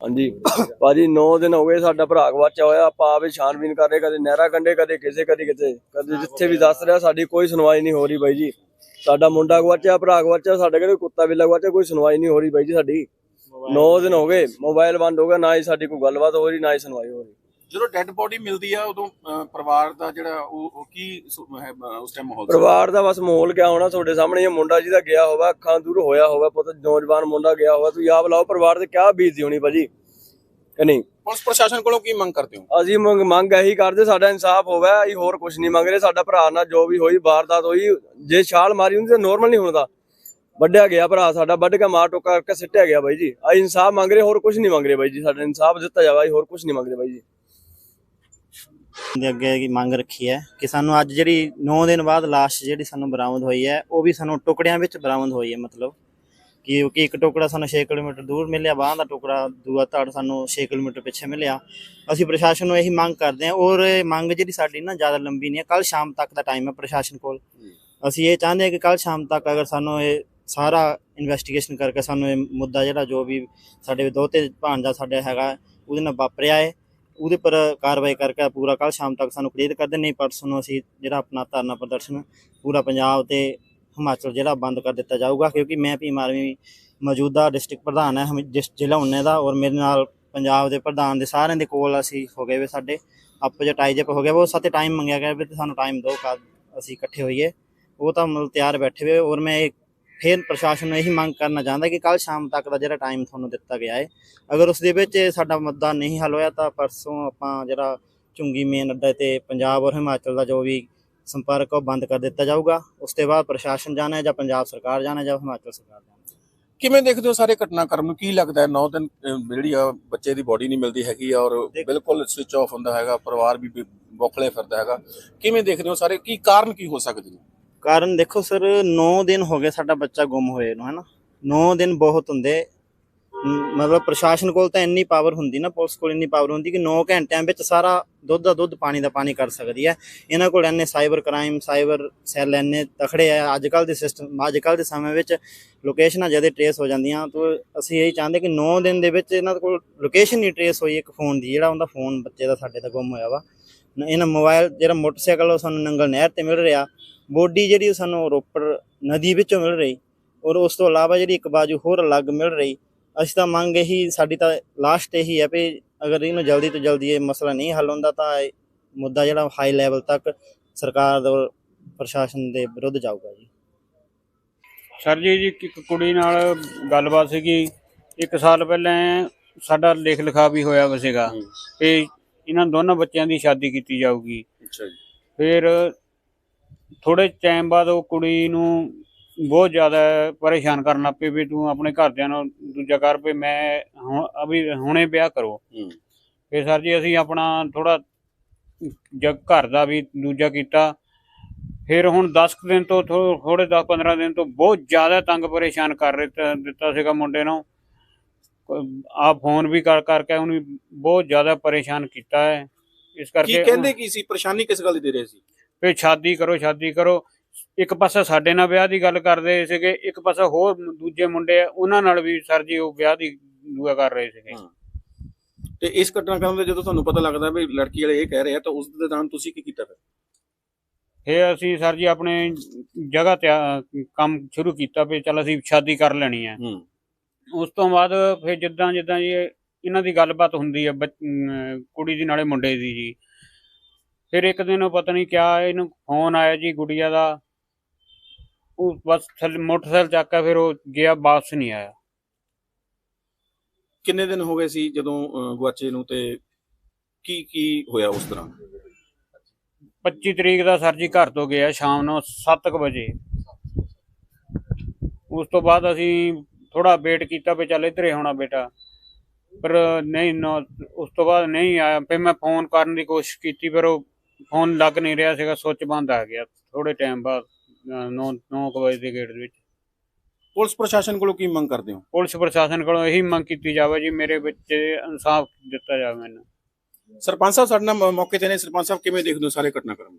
ਹਾਂਜੀ। ਭਾਜੀ 9 ਦਿਨ ਹੋ ਗਏ ਸਾਡਾ ਭਰਾ ਗਵਾਚਾ ਹੋਇਆ। ਆਪਾਂ ਆਪੇ ਛਾਨਬੀਨ ਕਰ ਰਹੇ, ਕਦੇ ਨਹਿਰਾ ਕੰਡੇ ਕਦੇ ਕਿਸੇ, ਕਦੇ ਕਿਤੇ। ਕਦੇ ਜਿੱਥੇ ਵੀ ਦੱਸ ਰਿਹਾ, ਸਾਡੀ ਕੋਈ ਸੁਣਵਾਈ ਨਹੀਂ ਹੋ ਰਹੀ ਬਾਈ ਜੀ। ਸਾਡਾ ਮੁੰਡਾ ਗਵਾਚਾ ਭਰਾ ਗਵਾਚਾ ਸਾਡੇ ਕਿਹੜੇ ਕੁੱਤਾ ਬਿੱਲਾ ਗਵਾਚਾ ਕੋਈ ਸੁਣਵਾਈ ਨਹੀਂ ਹੋ ਰਹੀ ਬਾਈ ਜੀ ਸਾਡੀ। 9 ਦਿਨ ਹੋ ਗਏ, ਮੋਬਾਈਲ ਬੰਦ ਹੋ ਗਿਆ, ਨਾ ਹੀ ਸਾਡੀ ਕੋਈ ਗੱਲਬਾਤ ਹੋ ਰਹੀ, ਨਾ ਹੀ ਸੁਣਵਾਈ ਹੋ ਰਹੀ। ਜਦੋਂ ਡੈੱਡ ਬੋਡੀ ਮਿਲਦੀ ਆ ਉਦੋਂ ਪਰਿਵਾਰ ਦਾ ਜਿਹੜਾ ਉਹ ਕੀ ਉਸ ਟਾਈਮ ਮਾਹੌਲ? ਪਰਿਵਾਰ ਦਾ ਬਸ ਮਾਹੌਲ ਕਿਆ ਹੋਣਾ ਤੁਹਾਡੇ ਸਾਹਮਣੇ ਇਹ ਮੁੰਡਾ ਜਿਹਦਾ ਗਿਆ ਹੋਵਾ ਅੱਖਾਂ ਦੂਰ ਹੋਇਆ ਹੋਵਾ ਪੁੱਤ ਨੌਜਵਾਨ ਮੁੰਡਾ ਗਿਆ ਹੋਵਾ ਤੁਸੀਂ ਆਪ ਲਾਓ ਪਰਿਵਾਰ ਤੇ ਕਿਆ ਬੀਤਦੀ ਹੋਣੀ ਭਾਜੀ? ਕਿ ਨਹੀਂ? ਪੁਲਿਸ ਪ੍ਰਸ਼ਾਸਨ ਕੋਲੋਂ ਕੀ ਮੰਗ ਕਰਦੇ ਹੋ? ਅਸੀਂ ਮੰਗ ਮੰਗ ਇਹੀ ਕਰਦੇ ਸਾਡਾ ਇਨਸਾਫ ਹੋਵੇ ਅਸੀਂ ਹੋਰ ਕੁਝ ਨਹੀਂ ਮੰਗ ਰਹੇ ਸਾਡਾ ਭਰਾ ਨਾਲ ਜੋ ਵੀ ਹੋਈ ਵਾਰਦਾਤ ਹੋਈ ਜੇ ਛਾਲ ਮਾਰੀ ਹੁੰਦੀ ਤਾਂ ਨੋਰਮਲ ਨਹੀਂ ਹੁੰਦਾ। ਵੱਢਿਆ ਗਿਆ ਭਰਾ ਸਾਡਾ ਵੱਢ ਕੇ ਮਾਰ ਟੋਕਾ ਕਰਕੇ ਸਿੱਟਿਆ ਗਿਆ ਬਾਈ ਜੀ। ਅਸੀਂ ਇਨਸਾਫ ਮੰਗ ਰਹੇ ਹੋਰ ਕੁਝ ਨਹੀਂ ਮੰਗ ਰਹੇ ਬਾਈ ਜੀ ਸਾਡਾ ਇਨਸਾਫ ਦਿੱਤਾ ਜਾਵੇ ਹੋਰ ਕੁਝ ਨਹੀਂ ਮੰਗ ਰਹੇ ਬਾਈ ਜੀ। ਦੇ ਅੱਗੇ ਕੀ ਮੰਗ ਰੱਖੀ ਹੈ ਕਿ ਸਾਨੂੰ ਅੱਜ ਜਿਹੜੀ 9 ਦਿਨ ਬਾਅਦ ਲਾਸ਼ ਜਿਹੜੀ ਸਾਨੂੰ ਬਰਾਮਦ ਹੋਈ ਹੈ, ਉਹ ਵੀ ਸਾਨੂੰ ਟੁਕੜਿਆਂ ਵਿੱਚ ਬਰਾਮਦ ਹੋਈ ਹੈ, ਮਤਲਬ ਕਿ ਕਿ ਇੱਕ ਟੁਕੜਾ ਸਾਨੂੰ 6 ਕਿਲੋਮੀਟਰ ਦੂਰ ਮਿਲਿਆ, ਬਾਹਾਂ ਦਾ ਟੁਕੜਾ, ਦੂਆ ਧੜ ਸਾਨੂੰ 6 ਕਿਲੋਮੀਟਰ ਪਿੱਛੇ ਮਿਲਿਆ। ਅਸੀਂ ਪ੍ਰਸ਼ਾਸਨ ਨੂੰ ਇਹੀ ਮੰਗ ਕਰਦੇ ਹਾਂ ਔਰ ਇਹ ਮੰਗ ਜਿਹੜੀ ਸਾਡੀ ਨਾ ਜ਼ਿਆਦਾ ਲੰਬੀ ਨਹੀਂ ਹੈ ਕੱਲ ਸ਼ਾਮ ਤੱਕ ਦਾ ਟਾਈਮ ਹੈ ਪ੍ਰਸ਼ਾਸਨ ਕੋਲ। ਅਸੀਂ ਇਹ ਚਾਹੁੰਦੇ ਹਾਂ ਕਿ ਕੱਲ ਸ਼ਾਮ ਤੱਕ ਅਗਰ ਸਾਨੂੰ ਇਹ ਸਾਰਾ ਇਨਵੈਸਟੀਗੇਸ਼ਨ ਕਰਕੇ ਸਾਨੂੰ ਇਹ ਮੁੱਦਾ ਜਿਹੜਾ ਜੋ ਵੀ ਸਾਡੇ ਦੋਤੇ ਭਾਣਜਾ ਭਾਂਜਾ ਸਾਡੇ ਹੈਗਾ, ਉਹਦੇ ਨਾਲ ਵਾਪਰਿਆ ਹੈ ਉਹਦੇ ਪਰ ਕਾਰਵਾਈ ਕਰਕੇ ਪੂਰਾ ਕੱਲ ਸ਼ਾਮ ਤੱਕ ਸਾਨੂੰ ਕਲੀਅਰ ਕਰ ਦੇ ਨਹੀਂ ਪਰਸੋਂ ਨੂੰ ਅਸੀਂ ਜਿਹੜਾ ਆਪਣਾ ਧਰਨਾ ਪ੍ਰਦਰਸ਼ਨ ਪੂਰਾ ਪੰਜਾਬ ਤੇ ਹਿਮਾਚਲ ਜਿਹੜਾ ਬੰਦ ਕਰ ਦਿੱਤਾ ਜਾਊਗਾ, ਕਿਉਂਕਿ ਮੈਂ ਭੀਮ ਆਰਮੀ ਮੌਜੂਦਾ ਡਿਸਟ੍ਰਿਕਟ ਪ੍ਰਧਾਨ ਹੈ, ਹਮ- ਜਿਸ ਜ਼ਿਲ੍ਹਾ ਉਨੇ ਦਾ ਔਰ ਮੇਰੇ ਨਾਲ ਪੰਜਾਬ ਦੇ ਪ੍ਰਧਾਨ ਦੇ ਸਾਰਿਆਂ ਦੇ ਕੋਲ ਅਸੀਂ ਹੋ ਗਏ ਵੇ ਸਾਡੇ। ਆਪਸ ਵਿੱਚ ਹੋ ਗਿਆ ਉਹ ਸਾਤੇ ਟਾਈਮ ਮੰਗਿਆ ਗਿਆ ਵੀ ਤੇ ਸਾਨੂੰ ਟਾਈਮ ਦਿਓ ਕਦ ਅਸੀਂ ਇਕੱਠੇ ਹੋਈਏ। ਉਹ ਤਾਂ ਮਤਲਬ ਤਿਆਰ ਬੈਠੇ ਹੋਏ ਔਰ ਮੈਂ ਫਿਰ ਪ੍ਰਸ਼ਾਸਨ ਨੂੰ ਇਹੀ ਮੰਗ ਕਰਨਾ ਚਾਹੁੰਦਾ ਕਿ ਕੱਲ ਸ਼ਾਮ ਤੱਕ ਦਾ ਜਿਹੜਾ ਟਾਈਮ ਤੁਹਾਨੂੰ ਦਿੱਤਾ ਗਿਆ ਹੈ ਅਗਰ ਉਸ ਦੇ ਵਿੱਚ ਸਾਡਾ ਮੁੱਦਾ ਨਹੀਂ ਹੱਲ ਹੋਇਆ ਤਾਂ ਪਰਸੋਂ ਆਪਾਂ ਜਿਹੜਾ ਚੁੰਗੀ ਮੇਨ ਅੱਡਾ ਤੇ ਪੰਜਾਬ ਔਰ ਹਿਮਾਚਲ ਦਾ ਜੋ ਵੀ ਸੰਪਰਕ ਉਹ ਬੰਦ ਕਰ ਦਿੱਤਾ ਜਾਊਗਾ। ਉਸ ਤੋਂ ਬਾਅਦ ਪ੍ਰਸ਼ਾਸਨ ਜਾਣਾ ਹੈ ਜਾਂ ਪੰਜਾਬ ਸਰਕਾਰ ਜਾਣਾ ਜਾਂ ਹਿਮਾਚਲ ਸਰਕਾਰ ਜਾਣਾ। ਕਿਵੇਂ ਦੇਖਦੇ ਹੋ ਸਾਰੇ ਘਟਨਾਕ੍ਰਮ ਨੂੰ? ਕੀ ਲੱਗਦਾ ਹੈ? 9 ਦਿਨ ਜਿਹੜੀ ਆ ਬੱਚੇ ਦੀ ਬੋਡੀ ਨਹੀਂ ਮਿਲਦੀ ਹੈਗੀ ਔਰ ਬਿਲਕੁਲ ਸਵਿਚ ਆਫ ਹੁੰਦਾ ਹੈਗਾ ਪਰਿਵਾਰ ਵੀ ਬੌਖਲੇ ਫਿਰਦਾ ਹੈਗਾ। ਕਿਵੇਂ ਦੇਖਦੇ ਹੋ ਸਾਰੇ? ਕੀ ਕਾਰਨ ਕੀ ਹੋ ਸਕਦੇ ਨੇ? ਕਾਰਨ ਦੇਖੋ ਸਰ 9 ਦਿਨ ਹੋ ਗਏ ਸਾਡਾ ਬੱਚਾ ਗੁੰਮ ਹੋਏ ਨੂੰ ਹੈਨਾ 9 ਦਿਨ ਬਹੁਤ ਹੁੰਦੇ ਮਤਲਬ ਪ੍ਰਸ਼ਾਸਨ ਕੋਲ ਤਾਂ ਇੰਨੀ ਪਾਵਰ ਹੁੰਦੀ ਨਾ, ਪੁਲਿਸ ਕੋਲ ਇੰਨੀ ਪਾਵਰ ਹੁੰਦੀ ਕਿ 9 ਘੰਟਿਆਂ ਵਿੱਚ ਸਾਰਾ ਦੁੱਧ ਦਾ ਦੁੱਧ ਪਾਣੀ ਦਾ ਪਾਣੀ ਕਰ ਸਕਦੀ ਹੈ। ਇਹਨਾਂ ਕੋਲ ਇੰਨੇ ਸਾਈਬਰ ਕ੍ਰਾਈਮ ਸਾਈਬਰ ਸੈੱਲ ਇੰਨੇ ਤਖੜੇ ਆ। ਅੱਜ ਕੱਲ ਦੇ ਸਿਸਟਮ ਅੱਜ ਕੱਲ ਦੇ ਸਮੇਂ ਵਿੱਚ ਲੋਕੇਸ਼ਨਾਂ ਜਦੇ ਟਰੇਸ ਹੋ ਜਾਂਦੀਆਂ। ਤਾਂ ਅਸੀਂ ਇਹੀ ਚਾਹੁੰਦੇ ਕਿ 9 ਦਿਨ ਦੇ ਵਿੱਚ ਇਹਨਾਂ ਕੋਲ ਲੋਕੇਸ਼ਨ ਨਹੀਂ ਟਰੇਸ ਹੋਈ ਇੱਕ ਫੋਨ ਦੀ, ਜਿਹੜਾ ਉਹਦਾ ਫੋਨ ਬੱਚੇ ਦਾ ਸਾਡੇ ਦਾ ਗੁੰਮ ਹੋਇਆ ਵਾ। ਇਹਨਾਂ ਮੋਬਾਈਲ ਜਿਹੜਾ ਮੋਟਰਸਾਈਕਲ ਉਹ ਸਾਨੂੰ ਨੰਗਲ ਨਹਿਰ ਤੇ ਮਿਲ ਰਿਹਾ। ਬੋਡੀ ਜਿਹੜੀ ਉਹ ਸਾਨੂੰ ਰੋਪੜ ਨਦੀ ਵਿੱਚੋਂ ਮਿਲ ਰਹੀ। ਔਰ ਉਸ ਤੋਂ ਇਲਾਵਾ ਜਿਹੜੀ ਇੱਕ ਬਾਜੂ ਹੋਰ ਅਲੱਗ ਮਿਲ ਰਹੀ। ਅਸੀਂ ਤਾਂ ਮੰਗ ਇਹੀ ਸਾਡੀ ਤਾਂ ਲਾਸਟ ਇਹੀ ਹੈ ਵੀ ਅਗਰ ਇਹਨੂੰ ਜਲਦੀ ਤੋਂ ਜਲਦੀ ਇਹ ਮਸਲਾ ਨਹੀਂ ਹੱਲ ਹੁੰਦਾ ਤਾਂ ਇਹ ਮੁੱਦਾ ਜਿਹੜਾ ਹਾਈ ਲੈਵਲ ਤੱਕ ਸਰਕਾਰ ਦਾ ਪ੍ਰਸ਼ਾਸਨ ਦੇ ਵਿਰੁੱਧ ਜਾਊਗਾ ਜੀ। ਸਰ ਜੀ ਜੀ ਇੱਕ ਕੁੜੀ ਨਾਲ ਗੱਲਬਾਤ ਸੀਗੀ। ਇੱਕ ਸਾਲ ਪਹਿਲਾਂ ਸਾਡਾ ਲੇਖ ਲਿਖਾ ਵੀ ਹੋਇਆ ਵਾ ਸੀਗਾ ਤੇ ਇਹਨਾਂ ਦੋਨਾਂ ਬੱਚਿਆਂ ਦੀ ਸ਼ਾਦੀ ਕੀਤੀ ਜਾਊਗੀ। ਅੱਛਾ ਜੀ। ਫਿਰ ਥੋੜੇ ਟਾਈਮ ਬਾਅਦ ਉਹ ਕੁੜੀ ਨੂੰ ਬਹੁਤ ਜ਼ਿਆਦਾ ਪਰੇਸ਼ਾਨ ਕਰਨ ਲੱਗ ਪਈ ਵੀ ਤੂੰ ਆਪਣੇ ਘਰਦਿਆਂ ਨੂੰ ਦੂਜਾ ਕਰ ਵੀ ਮੈਂ ਹੁਣ ਅਭੀ ਹੁਣੇ ਵਿਆਹ ਕਰੋ। ਫਿਰ ਸਰ ਜੀ ਅਸੀਂ ਆਪਣਾ ਥੋੜਾ ਜਗ ਘਰ ਦਾ ਵੀ ਦੂਜਾ ਕੀਤਾ। ਫਿਰ ਹੁਣ 10 ਕੁ ਦਿਨ ਤੋਂ ਥੋੜੇ 10 15 ਦਿਨ ਤੋਂ ਬਹੁਤ ਜ਼ਿਆਦਾ ਤੰਗ ਪਰੇਸ਼ਾਨ ਕਰ ਦਿੱਤਾ ਦਿੱਤਾ ਸੀਗਾ ਮੁੰਡੇ ਨੂੰ। ਆ ਫੋਨ ਵੀ ਕਰ ਕਰਕੇ ਉਹਨੂੰ ਬਹੁਤ ਜ਼ਿਆਦਾ ਪਰੇਸ਼ਾਨ ਕੀਤਾ ਹੈ। ਇਸ ਕਰਕੇ ਕੀ ਕਹਿੰਦੇ ਕੀ ਸੀ? ਪਰੇਸ਼ਾਨੀ ਕਿਸ ਗੱਲ ਦੀ ਦੇ ਰਹੇ ਸੀ? ਵੀ ਸ਼ਾਦੀ ਕਰੋ ਸ਼ਾਦੀ ਕਰੋ। ਇੱਕ ਪਾਸਾ ਸਾਡੇ ਨਾਲ ਵਿਆਹ ਦੀ ਗੱਲ ਕਰਦੇ ਸੀਗੇ ਇੱਕ ਪਾਸਾ ਹੋਰ ਦੂਜੇ ਮੁੰਡੇ ਆ ਉਹਨਾਂ ਨਾਲ ਵੀ ਸਰ ਜੀ ਉਹ ਵਿਆਹ ਦੀ ਦੁਆ ਕਰ ਰਹੇ ਸੀਗੇ। ਤੇ ਇਸ ਘਟਨਾਕ੍ਰਮ ਦੇ ਜਦੋਂ ਤੁਹਾਨੂੰ ਪਤਾ ਲੱਗਦਾ ਵੀ ਲੜਕੀ ਵਾਲੇ ਇਹ ਕਹਿ ਰਹੇ ਆ ਤਾਂ ਉਸ ਦੇ ਦੌਰਾਨ ਤੁਸੀਂ ਕੀ ਕੀਤਾ ਫਿਰ? ਫਿਰ ਅਸੀਂ ਸਰ ਜੀ ਆਪਣੇ ਜਗ੍ਹਾ ਤੇ ਆ- ਕੰਮ ਸ਼ੁਰੂ ਕੀਤਾ ਵੀ ਚੱਲ ਅਸੀਂ ਸ਼ਾਦੀ ਕਰ ਲੈਣੀ ਹੂੰ। ਉਸ ਤੋਂ ਬਾਅਦ ਫਿਰ ਜਿੱਦਾਂ ਜਿੱਦਾਂ ਜੀ ਇਹ- ਇਹਨਾਂ ਦੀ ਗੱਲਬਾਤ ਹੁੰਦੀ ਬੱਚ- ਅਮ ਕੁੜੀ ਦੀ ਨਾਲੇ ਮੁੰਡੇ ਦੀ ਜੀ। ਫਿਰ ਇੱਕ ਦਿਨ ਉਹ ਪਤਾ ਨਹੀਂ ਕਿਆ ਇਹਨੂੰ ਫੋਨ ਆਇਆ ਜੀ ਗੁੜੀਆ ਦਾ ਉਹ ਬਸ ਥੱਲੇ ਮੋਟਰਸਾਈਕਲ ਚੱਕ ਕੇ ਫਿਰ ਉਹ ਗਿਆ ਵਾਪਸ ਨਹੀਂ ਆਇਆ। ਕਿੰਨੇ ਦਿਨ ਹੋ ਗਏ ਸੀ ਜਦੋਂ ਅਹ, ਗੁਆਚੇ ਨੂੰ ਤੇ ਕੀ ਕੀ ਹੋਇਆ ਉਸ ਦੌਰਾਨ 25 ਤਰੀਕ ਦਾ ਸਰ ਜੀ ਘਰ ਤੋਂ ਗਿਆ ਸ਼ਾਮ ਨੂੰ 7:00 ਵਜੇ। ਉਸ ਤੋਂ ਬਾਅਦ ਅਸੀਂ ਥੋੜਾ ਵੇਟ ਕੀਤਾ ਵੀ ਚੱਲ ਇੱਧਰ ਹੋਣਾ ਬੇਟਾ। ਪਰ ਨਹੀਂ ਨਾ- ਉਸ ਤੋਂ ਬਾਅਦ ਨਹੀਂ ਆਇਆ। ਫਿਰ ਮੈਂ ਫੋਨ ਕਰਨ ਦੀ ਕੋਸ਼ਿਸ਼ ਕੀਤੀ ਪਰ ਉਹ ਫੋਨ ਲੱਗ ਨਹੀਂ ਰਿਹਾ ਸੀਗਾ ਸੁੱਚ ਬੰਦ ਆ ਗਿਆ ਥੋੜੇ ਟਾਈਮ ਬਾਅਦ। 9 9 ਵਜੇ ਦੇ ਗੇਟ ਦੇ ਵਿੱਚ। ਪੁਲਿਸ ਪ੍ਰਸ਼ਾਸਨ ਕੋਲੋਂ ਕੀ ਮੰਗ ਕਰਦੇ ਹੋ? ਪੁਲਿਸ ਪ੍ਰਸ਼ਾਸਨ ਕੋਲੋਂ ਇਹੀ ਮੰਗ ਕੀਤੀ ਜਾਵੇ ਜੀ ਮੇਰੇ ਬੱਚੇ ਇਨਸਾਫ ਦਿੱਤਾ ਜਾਵੇ ਮੈਨੂੰ। ਸਰਪੰਚ ਸਾਹਿਬ ਸਾਡੇ ਨਾਲ ਮੌਕੇ ਤੇ ਨੇ। ਸਰਪੰਚ ਸਾਹਿਬ ਕਿਵੇਂ ਦੇਖਦੇ ਹੋ ਸਾਰੇ ਘਟਨਾਕ੍ਰਮ?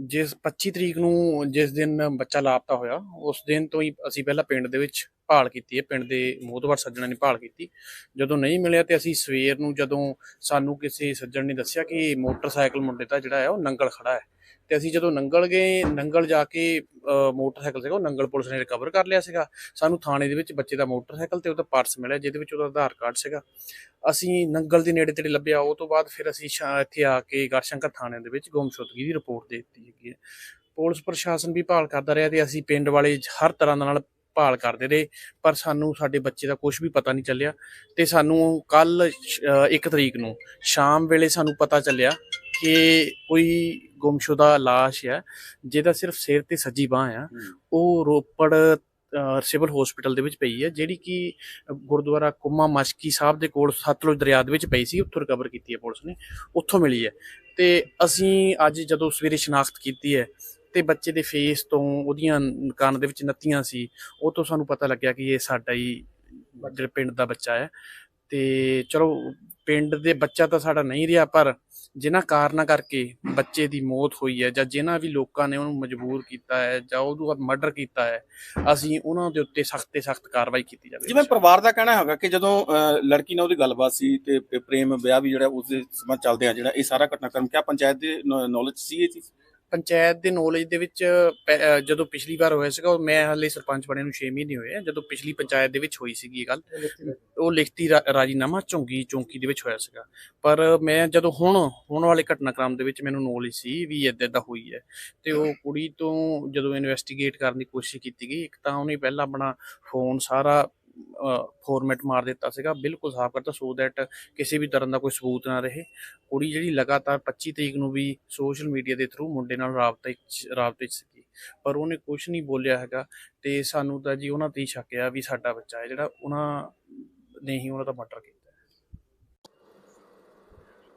ਜਿਸ 25 ਤਰੀਕ ਨੂੰ ਜਿਸ ਦਿਨ ਬੱਚਾ ਲਾਪਤਾ ਹੋਇਆ ਉਸ ਦਿਨ ਤੋਂ ਹੀ ਅਸੀਂ ਪਹਿਲਾਂ ਪਿੰਡ ਦੇ ਵਿੱਚ ਭਾਲ ਕੀਤੀ ਹੈ, ਪਿੰਡ ਦੇ ਮੋਹਤਵਰ ਸੱਜਣਾਂ ਨੇ ਭਾਲ ਕੀਤੀ। ਜਦੋਂ ਨਹੀਂ ਮਿਲਿਆ ਤੇ ਅਸੀਂ ਸਵੇਰ ਨੂੰ ਜਦੋਂ ਸਾਨੂੰ ਕਿਸੇ ਸੱਜਣ ਨੇ ਦੱਸਿਆ ਕਿ ਮੋਟਰਸਾਈਕਲ ਮੁੰਡੇ ਦਾ ਜਿਹੜਾ ਹੈ, ਉਹ ਨੰਗਲ ਖੜਾ ਹੈ। ਤੇ ਅਸੀਂ ਜਦੋਂ ਨੰਗਲ ਗਏ, ਨੰਗਲ ਜਾ ਕੇ ਮੋਟਰਸਾਈਕਲ ਸੀਗਾ, ਉਹ ਨੰਗਲ ਪੁਲਿਸ ਨੇ ਰਿਕਵਰ ਕਰ ਲਿਆ ਸੀਗਾ। ਸਾਨੂੰ ਥਾਣੇ ਦੇ ਵਿੱਚ ਬੱਚੇ ਦਾ ਮੋਟਰਸਾਈਕਲ ਤੇ ਉਹਦਾ ਪਰਸ ਮਿਲਿਆ, ਜਿਹਦੇ ਵਿੱਚ ਉਹਦਾ ਆਧਾਰ ਕਾਰਡ ਸੀਗਾ। ਅਸੀਂ ਨੰਗਲ ਦੇ ਨੇੜੇ ਤੇੜੇ ਲੱਭਿਆ, ਉਹ ਤੋਂ ਬਾਅਦ ਫਿਰ ਅਸੀਂ ਸ਼ਾ- ਇੱਥੇ ਆ ਕੇ ਗੜਸ਼ੰਕਰ ਥਾਣੇ ਦੇ ਵਿੱਚ ਗੁੰਮਸ਼ੁਦਗੀ ਦੀ ਰਿਪੋਰਟ ਦੇ ਦਿੱਤੀ ਹੈਗੀ ਹੈ। ਪੁਲਿਸ ਪ੍ਰਸ਼ਾਸਨ ਵੀ ਭਾਲ ਕਰਦਾ ਰਿਹਾ ਤੇ ਅਸੀਂ ਪਿੰਡ ਵਾਲੇ ਹਰ ਤਰ੍ਹਾਂ ਨਾਲ ਭਾਲ ਕਰਦੇ ਰਹੇ ਪਰ ਸਾਨੂੰ ਸਾਡੇ ਬੱਚੇ ਦਾ ਕੁਝ ਵੀ ਪਤਾ ਨਹੀਂ ਚੱਲਿਆ ਤੇ ਸਾਨੂੰ ਕੱਲ 1 ਤਰੀਕ ਨੂੰ ਸ਼ਾਮ ਵੇਲੇ ਸਾਨੂੰ ਪਤਾ ਚੱਲਿਆ ਕਿ ਕੋਈ ਗੁੰਮਸ਼ੁਦਾ ਲਾਸ਼ ਹੈ ਜਿਹਦਾ ਸਿਰਫ ਸਿਰ ਤੇ ਸੱਜੀ ਬਾਹ ਆ ਉਹ ਰੋਪੜ ਸਿਵਲ ਹਸਪੀਟਲ ਦੇ ਵਿੱਚ ਪਈ ਹੈ ਜਿਹੜੀ ਕਿ ਗੁਰਦੁਆਰਾ ਕੁੰਮਾ ਮਸ਼ਕੀ ਸਾਹਿਬ ਦੇ ਕੋਲ ਸਤਲੁਜ ਦਰਿਆ ਦੇ ਵਿੱਚ ਪਈ ਸੀ ਉੱਥੋਂ ਰਿਕਵਰ ਕੀਤੀ ਹੈ ਪੁਲਿਸ ਨੇ ਉੱਥੋਂ ਮਿਲੀ ਹੈ ਤੇ ਅਸੀਂ ਅੱਜ ਜਦੋਂ ਸਵੇਰੇ ਸ਼ਨਾਖਤ ਕੀਤੀ ਹੈ ਤੇ ਬੱਚੇ ਦੇ ਫੇਸ ਤੋਂ ਉਹਦੀਆਂ ਕੰਨ ਦੇ ਵਿੱਚ ਨੱਤੀਆਂ ਸੀ ਉਹ ਤੋਂ ਸਾਨੂੰ ਪਤਾ ਲੱਗਿਆ ਕਿ ਇਹ ਸਾਡਾ ਹੀ ਜਿਹੜਾ ਪਿੰਡ ਦਾ ਬੱਚਾ ਹੈ। ਤੇ ਚਲੋ ਪਿੰਡ ਦੇ ਬੱਚਾ ਤਾਂ ਸਾਡਾ ਨਹੀਂ ਰਿਹਾ ਪਰ ਜਿਨ੍ਹਾਂ ਕਾਰਨਾਂ ਕਰਕੇ ਬੱਚੇ ਦੀ ਮੌਤ ਹੋਈ ਹੈ ਜਾਂ ਜਿਨ੍ਹਾਂ ਵੀ ਲੋਕਾਂ ਨੇ ਉਹਨੂੰ ਮਜਬੂਰ ਕੀਤਾ ਹੈ ਜਾਂ ਉਹਨੂੰ ਮਰਡਰ ਕੀਤਾ ਹੈ ਅਸੀਂ ਉਹਨਾਂ ਦੇ ਉੱਤੇ ਸਖਤ ਤੇ ਸਖਤ ਕਾਰਵਾਈ ਕੀਤੀ ਜਾਵੇ। ਜਿਵੇਂ ਪਰਿਵਾਰ ਦਾ ਕਹਿਣਾ ਹੈਗਾ ਕਿ ਜਦੋਂ ਅਹ, ਲੜਕੀ ਨਾਲ ਉਹਦੀ ਗੱਲਬਾਤ ਸੀ ਤੇ ਪ੍ਰੇਮ ਵਿਆਹ ਵੀ ਜਿਹੜਾ ਉਸ ਦੇ ਸਮਾਂ ਚੱਲਦੇ ਆ ਜਿਹੜਾ ਇਹ ਸਾਰਾ ਘਟਨਾਕ੍ਰਮ ਕਿਆ ਪੰਚਾਇਤ ਦੇ ਨੌਲੇਜ ਸੀ ਇਹ ਚੀਜ਼? ਪੰਚਾਇਤ ਦੇ ਨੌਲੇਜ ਦੇ ਵਿੱਚ, ਪੈ- ਜਦੋਂ ਪਿਛਲੀ ਵਾਰ ਹੋਇਆ ਸੀਗਾ, ਉਹ ਮੈਂ ਹਾਲੇ ਸਰਪੰਚ ਬਣੇ ਨੂੰ 6 ਮਹੀਨੇ ਹੋਏ ਆ, ਜਦੋਂ ਪਿਛਲੀ ਪੰਚਾਇਤ ਦੇ ਵਿੱਚ ਹੋਈ ਸੀਗੀ ਇਹ ਗੱਲ, ਉਹ ਲਿਖਤੀ ਰਾ- ਰਾਜੀਨਾਮਾ ਝੁੰਗੀ, ਚੌਂਕੀ ਦੇ ਵਿੱਚ ਹੋਇਆ ਸੀਗਾ। ਪਰ ਮੈਂ ਜਦੋਂ ਹੁਣ ਹੁਣ ਵਾਲੇ ਘਟਨਾਕ੍ਰਮ ਦੇ ਵਿੱਚ ਮੈਨੂੰ ਨੌਲੇਜ ਸੀ ਵੀ ਇੱਦਾਂ ਦਾ ਹੋਈ ਹੈ, ਤੇ ਉਹ ਕੁੜੀ ਤੋਂ ਜਦੋਂ ਇਨਵੈਸਟੀਗੇਟ ਕਰਨ ਦੀ ਕੋਸ਼ਿਸ਼ ਕੀਤੀ ਗਈ, ਇੱਕ ਤਾਂ ਉਹਨੇ ਪਹਿਲਾਂ ਆਪਣਾ ਫੋਨ ਸਾਰਾ ਫੋਰਮੈਟ ਮਾਰ ਦਿੱਤਾ ਸੀਗਾ। ਬਿਲਕੁਲ ਸਾਫ਼ ਕਰਤਾ ਸੋ ਦੈਟ ਕਿਸੇ ਵੀ ਤਰ੍ਹਾਂ ਦਾ ਕੋਈ ਸਬੂਤ ਨਾ ਰਹੇ। ਕੁੜੀ ਜਿਹੜੀ ਲਗਾਤਾਰ 25 ਤਰੀਕ ਨੂੰ ਵੀ ਸੋਸ਼ਲ ਮੀਡੀਆ ਦੇ ਥਰੂ ਮੁੰਡੇ ਨਾਲ ਰਾਬਤੇ ਰਾਬਤੇ 'ਚ ਸੀਗੀ। ਪਰ ਉਹਨੇ ਕੁਝ ਨਹੀਂ ਬੋਲਿਆ ਹੈਗਾ ਤੇ ਸਾਨੂੰ ਤਾਂ ਜੀ ਉਹਨਾਂ ਤੇ ਹੀ ਸ਼ੱਕ ਆ ਵੀ ਸਾਡਾ ਬੱਚਾ ਹੈ ਜਿਹੜਾ, ਉਹਨਾਂ ਨੇ ਹੀ ਉਹਨਾਂ ਦਾ ਮਰਡਰ ਕੀਤਾ।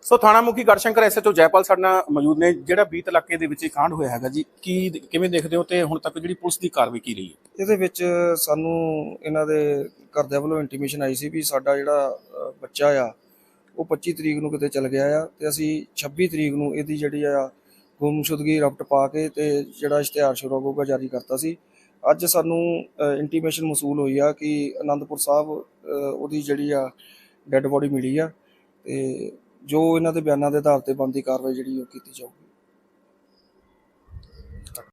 ਸੋ ਥਾਣਾ ਮੁਖੀ ਗੜਸ਼ੰਕਰ ਐਸਐਚਓ ਜੈਪਾਲ ਸਾਡੇ ਨਾਲ ਮੌਜੂਦ ਨੇ, ਜਿਹੜਾ ਬੀਤ ਇਲਾਕੇ ਦੇ ਵਿੱਚ ਇਹ ਕਾਂਡ ਹੋਇਆ ਹੈਗਾ ਜੀ, ਕੀ ਕਿਵੇਂ ਦੇਖਦੇ ਹੋ ਤੇ ਹੁਣ ਤੱਕ ਜਿਹੜੀ ਪੁਲਿਸ ਦੀ ਕਾਰਵਾਈ ਕੀ ਰਹੀ ਹੈ? ਇਹਦੇ ਵਿੱਚ ਸਾਨੂੰ ਇਹਨਾਂ ਦੇ ਘਰਦਿਆਂ ਵੱਲੋਂ ਇੰਟੀਮੇਸ਼ਨ ਆਈ ਸੀ ਵੀ ਸਾਡਾ ਜਿਹੜਾ ਬੱਚਾ ਆ, ਉਹ 25 ਤਰੀਕ ਨੂੰ ਕਿਤੇ ਚਲ ਗਿਆ ਆ ਤੇ ਅਸੀਂ 26 ਤਰੀਕ ਨੂੰ ਇਹਦੀ ਜਿਹੜੀ ਆ ਗੁੰਮਸ਼ੁਦਗੀ ਰਪਟ ਪਾ ਕੇ ਤੇ ਜਿਹੜਾ ਇਸ਼ਤਿਹਾਰ ਸ਼ੁਰਾਗੋਗਾ ਜਾਰੀ ਕਰਤਾ ਸੀ। ਅੱਜ ਸਾਨੂੰ ਇੰਟੀਮੇਸ਼ਨ ਮਸੂਲ ਹੋਈ ਆ ਕਿ ਆਨੰਦਪੁਰ ਸਾਹਿਬ ਉਹਦੀ ਜਿਹੜੀ ਆ ਡੈੱਡ ਬੋਡੀ ਮਿਲੀ ਆ ਤੇ ਜੋ ਇਹਨਾਂ ਦੇ ਬਿਆਨਾਂ ਦੇ ਆਧਾਰ ਤੇ ਬਣਦੀ ਕਾਰਵਾਈ ਜਿਹੜੀ ਉਹ ਕੀਤੀ ਜਾਊਗੀ।